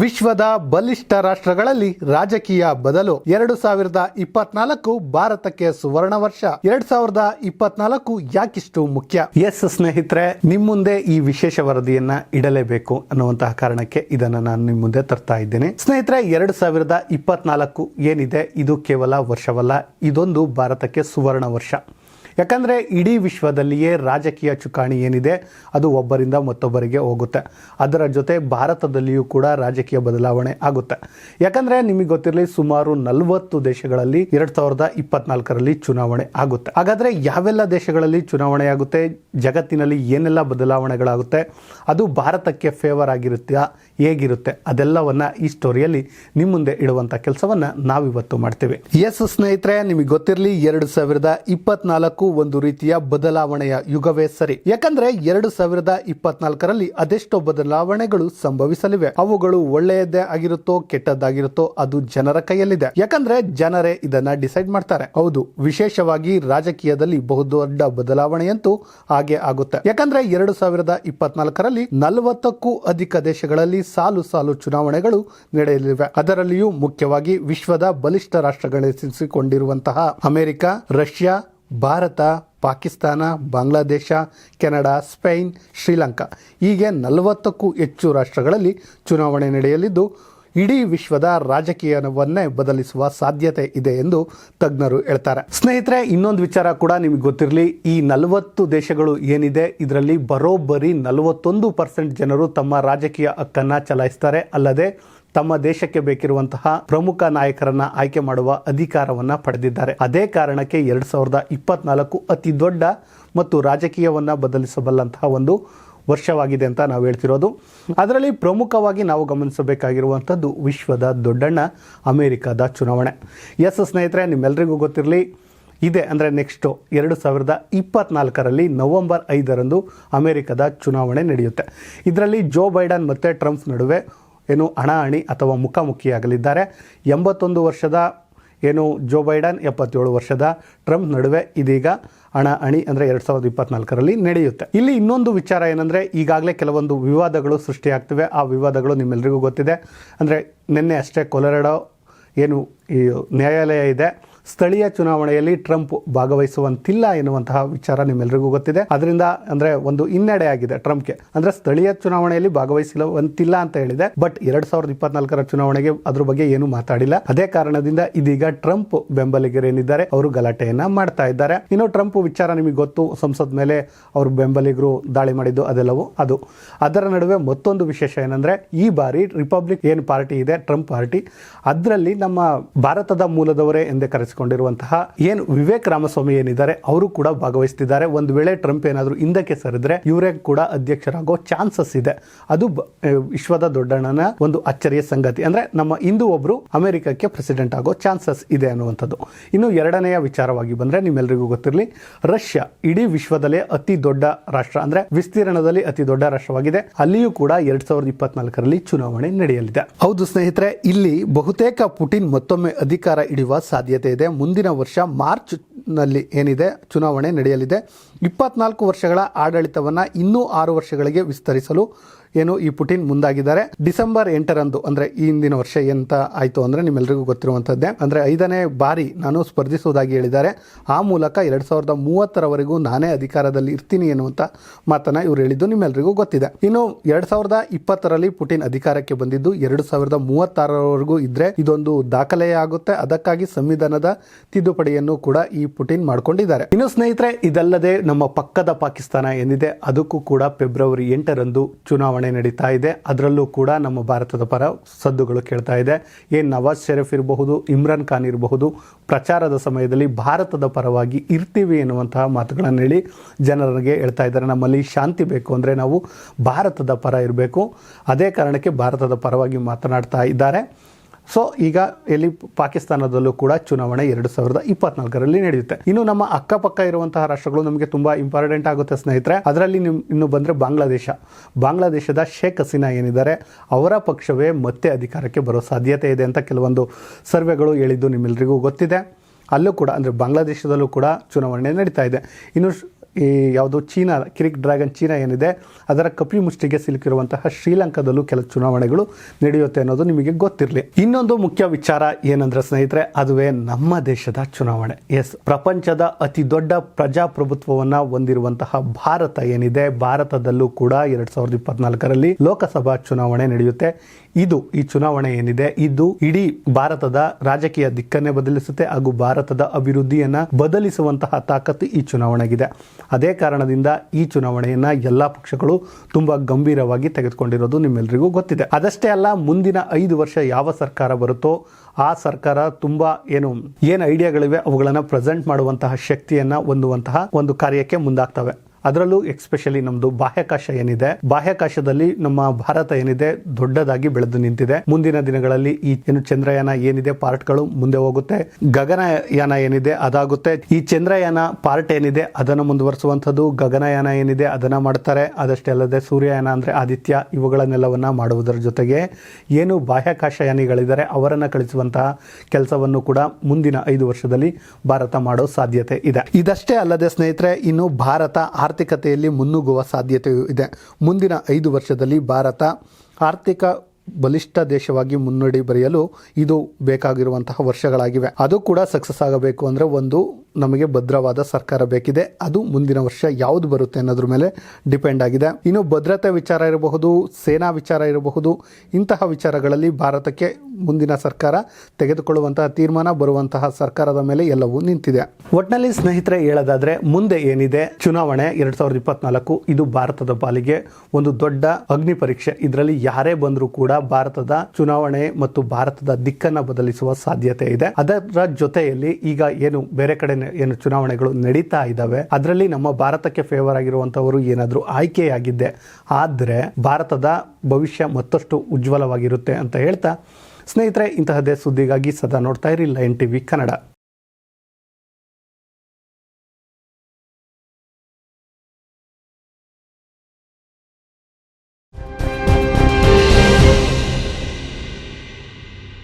ವಿಶ್ವದ ಬಲಿಷ್ಠ ರಾಷ್ಟ್ರಗಳಲ್ಲಿ ರಾಜಕೀಯ ಬದಲು ಎರಡು ಸಾವಿರದ ಇಪ್ಪತ್ನಾಲ್ಕು ಭಾರತಕ್ಕೆ ಸುವರ್ಣ ವರ್ಷ. ಎರಡ್ ಸಾವಿರದ ಇಪ್ಪತ್ನಾಲ್ಕು ಯಾಕಿಷ್ಟು ಮುಖ್ಯ? ಎಸ್, ಸ್ನೇಹಿತರೆ, ನಿಮ್ ಮುಂದೆ ಈ ವಿಶೇಷ ವರದಿಯನ್ನ ಇಡಲೇಬೇಕು ಅನ್ನುವಂತಹ ಕಾರಣಕ್ಕೆ ಇದನ್ನ ನಾನು ನಿಮ್ಮ ಮುಂದೆ ತರ್ತಾ ಇದ್ದೇನೆ. ಸ್ನೇಹಿತರೆ, ಎರಡ್ ಸಾವಿರದ ಇಪ್ಪತ್ನಾಲ್ಕು ಏನಿದೆ? ಇದು ಕೇವಲ ವರ್ಷವಲ್ಲ, ಇದೊಂದು ಭಾರತಕ್ಕೆ ಸುವರ್ಣ ವರ್ಷ. ಯಾಕಂದರೆ ಇಡೀ ವಿಶ್ವದಲ್ಲಿಯೇ ರಾಜಕೀಯ ಚುಕ್ಕಾಣಿ ಏನಿದೆ, ಅದು ಒಬ್ಬರಿಂದ ಮತ್ತೊಬ್ಬರಿಗೆ ಹೋಗುತ್ತೆ. ಅದರ ಜೊತೆ ಭಾರತದಲ್ಲಿಯೂ ಕೂಡ ರಾಜಕೀಯ ಬದಲಾವಣೆ ಆಗುತ್ತೆ. ಯಾಕಂದರೆ ನಿಮಗೆ ಗೊತ್ತಿರಲಿ, ಸುಮಾರು ನಲವತ್ತು ದೇಶಗಳಲ್ಲಿ ಎರಡು ಸಾವಿರದ ಇಪ್ಪತ್ನಾಲ್ಕರಲ್ಲಿ ಚುನಾವಣೆ ಆಗುತ್ತೆ. ಹಾಗಾದರೆ ಯಾವೆಲ್ಲ ದೇಶಗಳಲ್ಲಿ ಚುನಾವಣೆ ಆಗುತ್ತೆ? ಜಗತ್ತಿನಲ್ಲಿ ಏನೆಲ್ಲ ಬದಲಾವಣೆಗಳಾಗುತ್ತೆ? ಅದು ಭಾರತಕ್ಕೆ ಫೇವರ್ ಆಗಿರುತ್ತಾ, ಹೇಗಿರುತ್ತೆ? ಅದೆಲ್ಲವನ್ನು ಈ ಸ್ಟೋರಿಯಲ್ಲಿ ನಿಮ್ಮ ಮುಂದೆ ಇಡುವಂಥ ಕೆಲಸವನ್ನು ನಾವಿವತ್ತು ಮಾಡ್ತೀವಿ. ಎಸ್ ಸ್ನೇಹಿತರೆ, ನಿಮಗೆ ಗೊತ್ತಿರಲಿ, ಎರಡು ಸಾವಿರದ ಇಪ್ಪತ್ನಾಲ್ಕು ಒಂದು ರೀತಿಯ ಬದಲಾವಣೆಯ ಯುಗವೇ ಸರಿ. ಯಾಕಂದ್ರೆ ಎರಡು ಸಾವಿರದ ಇಪ್ಪತ್ನಾಲ್ಕರಲ್ಲಿ ಅದೆಷ್ಟೋ ಬದಲಾವಣೆಗಳು ಸಂಭವಿಸಲಿವೆ. ಅವುಗಳು ಒಳ್ಳೆಯದೇ ಆಗಿರುತ್ತೋ ಕೆಟ್ಟದ್ದಾಗಿರುತ್ತೋ ಅದು ಜನರ ಕೈಯಲ್ಲಿದೆ. ಯಾಕಂದ್ರೆ ಜನರೇ ಇದನ್ನ ಡಿಸೈಡ್ ಮಾಡ್ತಾರೆ. ಹೌದು, ವಿಶೇಷವಾಗಿ ರಾಜಕೀಯದಲ್ಲಿ ಬಹುದೊಡ್ಡ ಬದಲಾವಣೆಯಂತೂ ಹಾಗೆ ಆಗುತ್ತೆ. ಯಾಕಂದ್ರೆ ಎರಡು ಸಾವಿರದ ಇಪ್ಪತ್ನಾಲ್ಕರಲ್ಲಿ ನಲವತ್ತಕ್ಕೂ ಅಧಿಕ ದೇಶಗಳಲ್ಲಿ ಸಾಲು ಸಾಲು ಚುನಾವಣೆಗಳು ನಡೆಯಲಿವೆ. ಅದರಲ್ಲಿಯೂ ಮುಖ್ಯವಾಗಿ ವಿಶ್ವದ ಬಲಿಷ್ಠ ರಾಷ್ಟ್ರಗಳೆನಿಸಿಕೊಂಡಿರುವಂತಹ America, Russia Bharat, Pakistan, Bangladesh, Canada, Spain, Sri Lanka. ಹೀಗೆ ನಲವತ್ತಕ್ಕೂ ಹೆಚ್ಚು ರಾಷ್ಟ್ರಗಳಲ್ಲಿ ಚುನಾವಣೆ ನಡೆಯಲಿದ್ದು, ಇಡೀ ವಿಶ್ವದ ರಾಜಕೀಯವನ್ನೇ ಬದಲಿಸುವ ಸಾಧ್ಯತೆ ಇದೆ ಎಂದು ತಜ್ಞರು ಹೇಳ್ತಾರೆ. ಸ್ನೇಹಿತರೆ, ಇನ್ನೊಂದು ವಿಚಾರ ಕೂಡ ನಿಮಗೆ ಗೊತ್ತಿರಲಿ. ಈ ನಲವತ್ತು ದೇಶಗಳು ಏನಿದೆ, ಇದರಲ್ಲಿ ಬರೋಬ್ಬರಿ ನಲವತ್ತೊಂದು ಪರ್ಸೆಂಟ್ ಜನರು ತಮ್ಮ ರಾಜಕೀಯ ಹಕ್ಕನ್ನು ಚಲಾಯಿಸ್ತಾರೆ. ಅಲ್ಲದೆ ತಮ್ಮ ದೇಶಕ್ಕೆ ಬೇಕಿರುವಂತಹ ಪ್ರಮುಖ ನಾಯಕರನ್ನ ಆಯ್ಕೆ ಮಾಡುವ ಅಧಿಕಾರವನ್ನ ಪಡೆದಿದ್ದಾರೆ. ಅದೇ ಕಾರಣಕ್ಕೆ ಎರಡ್ ಸಾವಿರದ ಇಪ್ಪತ್ನಾಲ್ಕು ಅತಿ ದೊಡ್ಡ ಮತ್ತು ರಾಜಕೀಯವನ್ನ ಬದಲಿಸಬಲ್ಲಂತಹ ಒಂದು ವರ್ಷವಾಗಿದೆ ಅಂತ ನಾವು ಹೇಳ್ತಿರೋದು. ಅದರಲ್ಲಿ ಪ್ರಮುಖವಾಗಿ ನಾವು ಗಮನಿಸಬೇಕಾಗಿರುವಂಥದ್ದು ವಿಶ್ವದ ದೊಡ್ಡಣ್ಣ ಅಮೆರಿಕದ ಚುನಾವಣೆ. ಎಸ್ ಸ್ನೇಹಿತರೆ ನಿಮ್ಮೆಲ್ಲರಿಗೂ ಗೊತ್ತಿರಲಿ, ಇದೆ ಅಂದರೆ ನೆಕ್ಸ್ಟು ಎರಡು ಸಾವಿರದ ಇಪ್ಪತ್ನಾಲ್ಕರಲ್ಲಿ ನವೆಂಬರ್ ಐದರಂದು ಅಮೆರಿಕದ ಚುನಾವಣೆ ನಡೆಯುತ್ತೆ. ಇದರಲ್ಲಿ ಜೋ ಬೈಡನ್ ಮತ್ತು ಟ್ರಂಪ್ ನಡುವೆ ಏನು ಹಣಾಹಣಿ ಅಥವಾ ಮುಖಾಮುಖಿಯಾಗಲಿದ್ದಾರೆ. ಎಂಬತ್ತೊಂದು ವರ್ಷದ ಏನು ಜೋ ಬೈಡನ್, ಎಪ್ಪತ್ತೇಳು ವರ್ಷದ ಟ್ರಂಪ್ ನಡುವೆ ಇದೀಗ ಹಣ ಅಣಿ ಅಂದರೆ ಎರಡು ಸಾವಿರದ ಇಪ್ಪತ್ನಾಲ್ಕರಲ್ಲಿ ನಡೆಯುತ್ತೆ. ಇಲ್ಲಿ ಇನ್ನೊಂದು ವಿಚಾರ ಏನಂದರೆ, ಈಗಾಗಲೇ ಕೆಲವೊಂದು ವಿವಾದಗಳು ಸೃಷ್ಟಿಯಾಗ್ತಿವೆ. ಆ ವಿವಾದಗಳು ನಿಮ್ಮೆಲ್ಲರಿಗೂ ಗೊತ್ತಿದೆ. ಅಂದರೆ ನಿನ್ನೆ ಅಷ್ಟೇ ಕೊಲರೆಡೋ ಏನು ಈ ನ್ಯಾಯಾಲಯ ಇದೆ. ಸ್ಥಳೀಯ ಚುನಾವಣೆಯಲ್ಲಿ ಟ್ರಂಪ್ ಭಾಗವಹಿಸುವಂತಿಲ್ಲ ಎನ್ನುವಂತಹ ವಿಚಾರ ನಿಮ್ಮೆಲ್ಲರಿಗೂ ಗೊತ್ತಿದೆ. ಅದರಿಂದ ಅಂದ್ರೆ ಒಂದು ಹಿನ್ನಡೆ ಆಗಿದೆ ಟ್ರಂಪ್ಗೆ. ಅಂದ್ರೆ ಸ್ಥಳೀಯ ಚುನಾವಣೆಯಲ್ಲಿ ಭಾಗವಹಿಸುವಂತಿಲ್ಲ ಅಂತ ಹೇಳಿದೆ. ಬಟ್ ಎರಡ್ ಸಾವಿರದ ಇಪ್ಪತ್ನಾಲ್ಕರ ಚುನಾವಣೆಗೆ ಅದ್ರ ಬಗ್ಗೆ ಏನು ಮಾತಾಡಿಲ್ಲ. ಅದೇ ಕಾರಣದಿಂದ ಇದೀಗ ಟ್ರಂಪ್ ಬೆಂಬಲಿಗರೇನಿದ್ದಾರೆ, ಅವರು ಗಲಾಟೆಯನ್ನ ಮಾಡ್ತಾ ಇದ್ದಾರೆ. ಇನ್ನು ಟ್ರಂಪ್ ವಿಚಾರ ನಿಮಗೆ ಗೊತ್ತು ಸಂಸತ್ ಮೇಲೆ ಅವರು ಬೆಂಬಲಿಗರು ದಾಳಿ ಮಾಡಿದ್ದು ಅದೆಲ್ಲವೂ ಅದು. ಅದರ ನಡುವೆ ಮತ್ತೊಂದು ವಿಶೇಷ ಏನಂದ್ರೆ, ಈ ಬಾರಿ ರಿಪಬ್ಲಿಕ್ ಏನು ಪಾರ್ಟಿ ಇದೆ, ಟ್ರಂಪ್ ಪಾರ್ಟಿ, ಅದರಲ್ಲಿ ನಮ್ಮ ಭಾರತದ ಮೂಲದವರೇ ಎಂದೇ ಕರೆಸಿಕೊಂಡಿರುವಂತಹ ಏನು ವಿವೇಕ್ ರಾಮಸ್ವಾಮಿ ಏನಿದ್ದಾರೆ, ಅವರು ಕೂಡ ಭಾಗವಹಿಸ್ತಿದ್ದಾರೆ. ಒಂದು ವೇಳೆ ಟ್ರಂಪ್ ಏನಾದರೂ ಹಿಂದಕ್ಕೆ ಸರಿದ್ರೆ ಇವರೇ ಕೂಡ ಅಧ್ಯಕ್ಷರಾಗೋ ಚಾನ್ಸಸ್ ಇದೆ. ಅದು ವಿಶ್ವದ ದೊಡ್ಡಣ್ಣನ ಒಂದು ಅಚ್ಚರಿಯ ಸಂಗತಿ. ಅಂದ್ರೆ ನಮ್ಮ ಇಂದು ಒಬ್ರು ಅಮೆರಿಕಕ್ಕೆ ಪ್ರೆಸಿಡೆಂಟ್ ಆಗೋ ಚಾನ್ಸಸ್ ಇದೆ ಅನ್ನುವಂಥದ್ದು. ಇನ್ನು ಎರಡನೆಯ ವಿಚಾರವಾಗಿ ಬಂದ್ರೆ ನಿಮ್ಮೆಲ್ಲರಿಗೂ ಗೊತ್ತಿರಲಿ, ರಷ್ಯಾ ಇಡೀ ವಿಶ್ವದಲ್ಲೇ ಅತಿ ದೊಡ್ಡ ರಾಷ್ಟ್ರ. ಅಂದ್ರೆ ವಿಸ್ತೀರ್ಣದಲ್ಲಿ ಅತಿ ದೊಡ್ಡ ರಾಷ್ಟ್ರವಾಗಿದೆ. ಅಲ್ಲಿಯೂ ಕೂಡ ಎರಡ್ ಸಾವಿರದ ಇಪ್ಪತ್ನಾಲ್ಕರಲ್ಲಿ ಚುನಾವಣೆ ನಡೆಯಲಿದೆ. ಹೌದು ಸ್ನೇಹಿತರೆ, ಇಲ್ಲಿ ಬಹುತೇಕ ಪುಟಿನ್ ಮತ್ತೊಮ್ಮೆ ಅಧಿಕಾರ ಹಿಡಿಯುವ ಸಾಧ್ಯತೆ ಇದೆ. ಮುಂದಿನ ವರ್ಷ ಮಾರ್ಚ್ನಲ್ಲಿ ಏನಿದೆ? ಚುನಾವಣೆ ನಡೆಯಲಿದೆ. ಇಪ್ಪತ್ನಾಲ್ಕು ವರ್ಷಗಳ ಆಡಳಿತವನ್ನು ಇನ್ನೂ ಆರು ವರ್ಷಗಳಿಗೆ ವಿಸ್ತರಿಸಲು ಏನು ಈ ಪುಟಿನ್ ಮುಂದಾಗಿದ್ದಾರೆ. ಡಿಸೆಂಬರ್ ಎಂಟರಂದು, ಅಂದ್ರೆ ಈ ಹಿಂದಿನ ವರ್ಷ ಎಂತ ಆಯ್ತು ಅಂದ್ರೆ ನಿಮ್ಮೆಲ್ಲರಿಗೂ ಗೊತ್ತಿರುವಂತದ್ದೇ ಅಂದ್ರೆ ಐದನೇ ಬಾರಿ ನಾನು ಸ್ಪರ್ಧಿಸುವುದಾಗಿ ಹೇಳಿದ್ದಾರೆ. ಆ ಮೂಲಕ ಎರಡ್ ಸಾವಿರದ ಮೂವತ್ತರವರೆಗೂ ನಾನೇ ಅಧಿಕಾರದಲ್ಲಿ ಇರ್ತೀನಿ ಎನ್ನುವಂತ ಮಾತನ್ನ ಇವರು ಹೇಳಿದ್ದು ನಿಮ್ಮೆಲ್ಲರಿಗೂ ಗೊತ್ತಿದೆ. ಇನ್ನು ಎರಡ್ ಸಾವಿರದ ಇಪ್ಪತ್ತರಲ್ಲಿ ಪುಟಿನ್ ಅಧಿಕಾರಕ್ಕೆ ಬಂದಿದ್ದು ಎರಡು ಸಾವಿರದ ಮೂವತ್ತಾರವರೆಗೂ ಇದ್ರೆ ಇದೊಂದು ದಾಖಲೆ ಆಗುತ್ತೆ. ಅದಕ್ಕಾಗಿ ಸಂವಿಧಾನದ ತಿದ್ದುಪಡಿಯನ್ನು ಕೂಡ ಈ ಪುಟಿನ್ ಮಾಡ್ಕೊಂಡಿದ್ದಾರೆ. ಇನ್ನು ಸ್ನೇಹಿತರೆ, ಇದಲ್ಲದೆ ನಮ್ಮ ಪಕ್ಕದ ಪಾಕಿಸ್ತಾನ ಏನಿದೆ, ಅದಕ್ಕೂ ಕೂಡ ಫೆಬ್ರವರಿ ಎಂಟರಂದು ಚುನಾವಣೆ ನಡೀತಾ ಇದೆ. ಅದರಲ್ಲೂ ಕೂಡ ನಮ್ಮ ಭಾರತದ ಪರ ಸದ್ದುಗಳು ಕೇಳ್ತಾ ಇದೆ. ಏನು ನವಾಜ್ ಶರೀಫ್ ಇರಬಹುದು, ಇಮ್ರಾನ್ ಖಾನ್ ಇರಬಹುದು, ಪ್ರಚಾರದ ಸಮಯದಲ್ಲಿ ಭಾರತದ ಪರವಾಗಿ ಇರ್ತೀವಿ ಎನ್ನುವಂತಹ ಮಾತುಗಳನ್ನು ಹೇಳಿ ಜನರಿಗೆ ಹೇಳ್ತಾ ಇದ್ದಾರೆ. ನಮ್ಮಲ್ಲಿ ಶಾಂತಿ ಬೇಕು ಅಂದರೆ ನಾವು ಭಾರತದ ಪರ ಇರಬೇಕು. ಅದೇ ಕಾರಣಕ್ಕೆ ಭಾರತದ ಪರವಾಗಿ ಮಾತನಾಡ್ತಾ ಇದ್ದಾರೆ. ಸೊ ಈಗ ಎಲ್ಲಿ ಪಾಕಿಸ್ತಾನದಲ್ಲೂ ಕೂಡ ಚುನಾವಣೆ ಎರಡು ಸಾವಿರದ ಇಪ್ಪತ್ನಾಲ್ಕರಲ್ಲಿ ನಡೆಯುತ್ತೆ. ಇನ್ನು ನಮ್ಮ ಅಕ್ಕಪಕ್ಕ ಇರುವಂತಹ ರಾಷ್ಟ್ರಗಳು ನಮಗೆ ತುಂಬಾ ಇಂಪಾರ್ಟೆಂಟ್ ಆಗುತ್ತೆ ಸ್ನೇಹಿತರೆ. ಅದರಲ್ಲಿ ನಿಮ್, ಇನ್ನು ಬಂದ್ರೆ ಬಾಂಗ್ಲಾದೇಶ. ಬಾಂಗ್ಲಾದೇಶದ ಶೇಖ್ ಹಸೀನಾ ಏನಿದ್ದಾರೆ, ಅವರ ಪಕ್ಷವೇ ಮತ್ತೆ ಅಧಿಕಾರಕ್ಕೆ ಬರೋ ಸಾಧ್ಯತೆ ಇದೆ ಅಂತ ಕೆಲವೊಂದು ಸರ್ವೆಗಳು ಹೇಳಿದ್ದು ನಿಮ್ಮೆಲ್ಲರಿಗೂ ಗೊತ್ತಿದೆ. ಅಲ್ಲೂ ಕೂಡ, ಅಂದರೆ ಬಾಂಗ್ಲಾದೇಶದಲ್ಲೂ ಕೂಡ ಚುನಾವಣೆ ನಡೀತಾ ಇದೆ. ಇನ್ನು ಈ ಯಾವುದು ಚೀನಾ, ಕಿರಿಕ್ ಡ್ರ್ಯಾಗನ್ ಚೀನಾ ಏನಿದೆ, ಅದರ ಕಪಿ ಮುಷ್ಟಿಗೆ ಸಿಲುಕಿರುವಂತಹ ಶ್ರೀಲಂಕಾದಲ್ಲೂ ಕೆಲವು ಚುನಾವಣೆಗಳು ನಡೆಯುತ್ತೆ ಅನ್ನೋದು ನಿಮಗೆ ಗೊತ್ತಿರಲಿ. ಇನ್ನೊಂದು ಮುಖ್ಯ ವಿಚಾರ ಏನಂದ್ರೆ ಸ್ನೇಹಿತರೆ, ಅದುವೇ ನಮ್ಮ ದೇಶದ ಚುನಾವಣೆ. ಎಸ್, ಪ್ರಪಂಚದ ಅತಿ ದೊಡ್ಡ ಪ್ರಜಾಪ್ರಭುತ್ವವನ್ನ ಹೊಂದಿರುವಂತಹ ಭಾರತ ಏನಿದೆ, ಭಾರತದಲ್ಲೂ ಕೂಡ ಎರಡ್ ಸಾವಿರದ ಇಪ್ಪತ್ನಾಲ್ಕರಲ್ಲಿ ಲೋಕಸಭಾ ಚುನಾವಣೆ ನಡೆಯುತ್ತೆ. ಇದು ಈ ಚುನಾವಣೆ ಏನಿದೆ, ಇದು ಇಡೀ ಭಾರತದ ರಾಜಕೀಯ ದಿಕ್ಕನ್ನೇ ಬದಲಿಸುತ್ತೆ ಹಾಗೂ ಭಾರತದ ಅಭಿವೃದ್ಧಿಯನ್ನ ಬದಲಿಸುವಂತಹ ತಾಕತ್ತು ಈ ಚುನಾವಣೆಗಿದೆ. ಅದೇ ಕಾರಣದಿಂದ ಈ ಚುನಾವಣೆಯನ್ನು ಎಲ್ಲಾ ಪಕ್ಷಗಳು ತುಂಬಾ ಗಂಭೀರವಾಗಿ ತೆಗೆದುಕೊಂಡಿರೋದು ನಿಮ್ಮೆಲ್ಲರಿಗೂ ಗೊತ್ತಿದೆ. ಅದಷ್ಟೇ ಅಲ್ಲ, ಮುಂದಿನ ಐದು ವರ್ಷ ಯಾವ ಸರ್ಕಾರ ಬರುತ್ತೋ ಆ ಸರ್ಕಾರ ತುಂಬಾ ಏನು ಏನು ಐಡಿಯಾಗಳಿವೆ ಅವುಗಳನ್ನು ಪ್ರೆಸೆಂಟ್ ಮಾಡುವಂತಹ ಶಕ್ತಿಯನ್ನ ಹೊಂದುವಂತಹ ಒಂದು ಕಾರ್ಯಕ್ಕೆ ಮುಂದಾಗ್ತವೆ. ಅದರಲ್ಲೂ ಎಕ್ಸ್ಪೆಷಲಿ ನಮ್ದು ಬಾಹ್ಯಾಕಾಶ ಏನಿದೆ, ಬಾಹ್ಯಾಕಾಶದಲ್ಲಿ ನಮ್ಮ ಭಾರತ ಏನಿದೆ ದೊಡ್ಡದಾಗಿ ಬೆಳೆದು ನಿಂತಿದೆ. ಮುಂದಿನ ದಿನಗಳಲ್ಲಿ ಈ ಏನು ಚಂದ್ರಯಾನ ಏನಿದೆ ಪಾರ್ಟ್ಗಳು ಮುಂದೆ ಹೋಗುತ್ತೆ. ಗಗನಯಾನ ಏನಿದೆ ಅದಾಗುತ್ತೆ. ಈ ಚಂದ್ರಯಾನ ಪಾರ್ಟ್ ಏನಿದೆ ಅದನ್ನು ಮುಂದುವರಿಸುವಂಥದ್ದು, ಗಗನಯಾನ ಏನಿದೆ ಅದನ್ನ ಮಾಡ್ತಾರೆ. ಅದಷ್ಟೇ ಅಲ್ಲದೆ ಸೂರ್ಯಯಾನ ಅಂದ್ರೆ ಆದಿತ್ಯ ಇವುಗಳನ್ನೆಲ್ಲವನ್ನ ಮಾಡುವುದರ ಜೊತೆಗೆ ಏನು ಬಾಹ್ಯಾಕಾಶ ಯಾನಿಗಳಿದ್ದಾರೆ ಅವರನ್ನ ಕಳಿಸುವಂತಹ ಕೆಲಸವನ್ನು ಕೂಡ ಮುಂದಿನ ಐದು ವರ್ಷದಲ್ಲಿ ಭಾರತ ಮಾಡೋ ಸಾಧ್ಯತೆ ಇದೆ. ಇದಷ್ಟೇ ಅಲ್ಲದೆ ಸ್ನೇಹಿತರೆ, ಇನ್ನು ಭಾರತ ಆರ್ಥಿಕತೆಯಲ್ಲಿ ಮುನ್ನುಗ್ಗುವ ಸಾಧ್ಯತೆಯೂ ಇದೆ. ಮುಂದಿನ ಐದು ವರ್ಷದಲ್ಲಿ ಭಾರತ ಆರ್ಥಿಕ ಬಲಿಷ್ಠ ದೇಶವಾಗಿ ಮುನ್ನಡಿ ಬರೆಯಲು ಇದು ಬೇಕಾಗಿರುವಂತಹ ವರ್ಷಗಳಾಗಿವೆ. ಅದು ಕೂಡ ಸಕ್ಸಸ್ ಆಗಬೇಕು ಅಂದರೆ ಒಂದು ನಮಗೆ ಭದ್ರವಾದ ಸರ್ಕಾರ ಬೇಕಿದೆ. ಅದು ಮುಂದಿನ ವರ್ಷ ಯಾವುದು ಬರುತ್ತೆ ಅನ್ನೋದ್ರ ಮೇಲೆ ಡಿಪೆಂಡ್ ಆಗಿದೆ. ಇನ್ನು ಭದ್ರತೆ ವಿಚಾರ ಇರಬಹುದು, ಸೇನಾ ವಿಚಾರ ಇರಬಹುದು, ಇಂತಹ ವಿಚಾರಗಳಲ್ಲಿ ಭಾರತಕ್ಕೆ ಮುಂದಿನ ಸರ್ಕಾರ ತೆಗೆದುಕೊಳ್ಳುವಂತಹ ತೀರ್ಮಾನ, ಬರುವಂತಹ ಸರ್ಕಾರದ ಮೇಲೆ ಎಲ್ಲವೂ ನಿಂತಿದೆ. ಒಟ್ಟಿನಲ್ಲಿ ಸ್ನೇಹಿತರೆ ಹೇಳೋದಾದ್ರೆ ಮುಂದೆ ಏನಿದೆ? ಚುನಾವಣೆ ಎರಡ್ ಸಾವಿರದ ಇಪ್ಪತ್ನಾಲ್ಕು, ಇದು ಭಾರತದ ಪಾಲಿಗೆ ಒಂದು ದೊಡ್ಡ ಅಗ್ನಿ ಪರೀಕ್ಷೆ. ಇದರಲ್ಲಿ ಯಾರೇ ಬಂದರೂ ಕೂಡ ಭಾರತದ ಚುನಾವಣೆ ಮತ್ತು ಭಾರತದ ದಿಕ್ಕನ್ನ ಬದಲಿಸುವ ಸಾಧ್ಯತೆ ಇದೆ. ಅದರ ಜೊತೆಯಲ್ಲಿ ಈಗ ಏನು ಬೇರೆ ಕಡೆ ಏನು ಚುನಾವಣೆಗಳು ನಡೀತಾ ಇದ್ದಾವೆ ಅದರಲ್ಲಿ ನಮ್ಮ ಭಾರತಕ್ಕೆ ಫೇವರ್ ಆಗಿರುವಂತವರು ಏನಾದರೂ ಆಯ್ಕೆಯಾಗಿದ್ದೆ, ಆದರೆ ಭಾರತದ ಭವಿಷ್ಯ ಮತ್ತಷ್ಟು ಉಜ್ವಲವಾಗಿರುತ್ತೆ ಅಂತ ಹೇಳ್ತಾ, ಸ್ನೇಹಿತರೆ ಇಂತಹದೇ ಸುದ್ದಿಗಾಗಿ ಸದಾ ನೋಡ್ತಾ ಇರಿ ಲೈನ್ ಟಿವಿ ಕನ್ನಡ.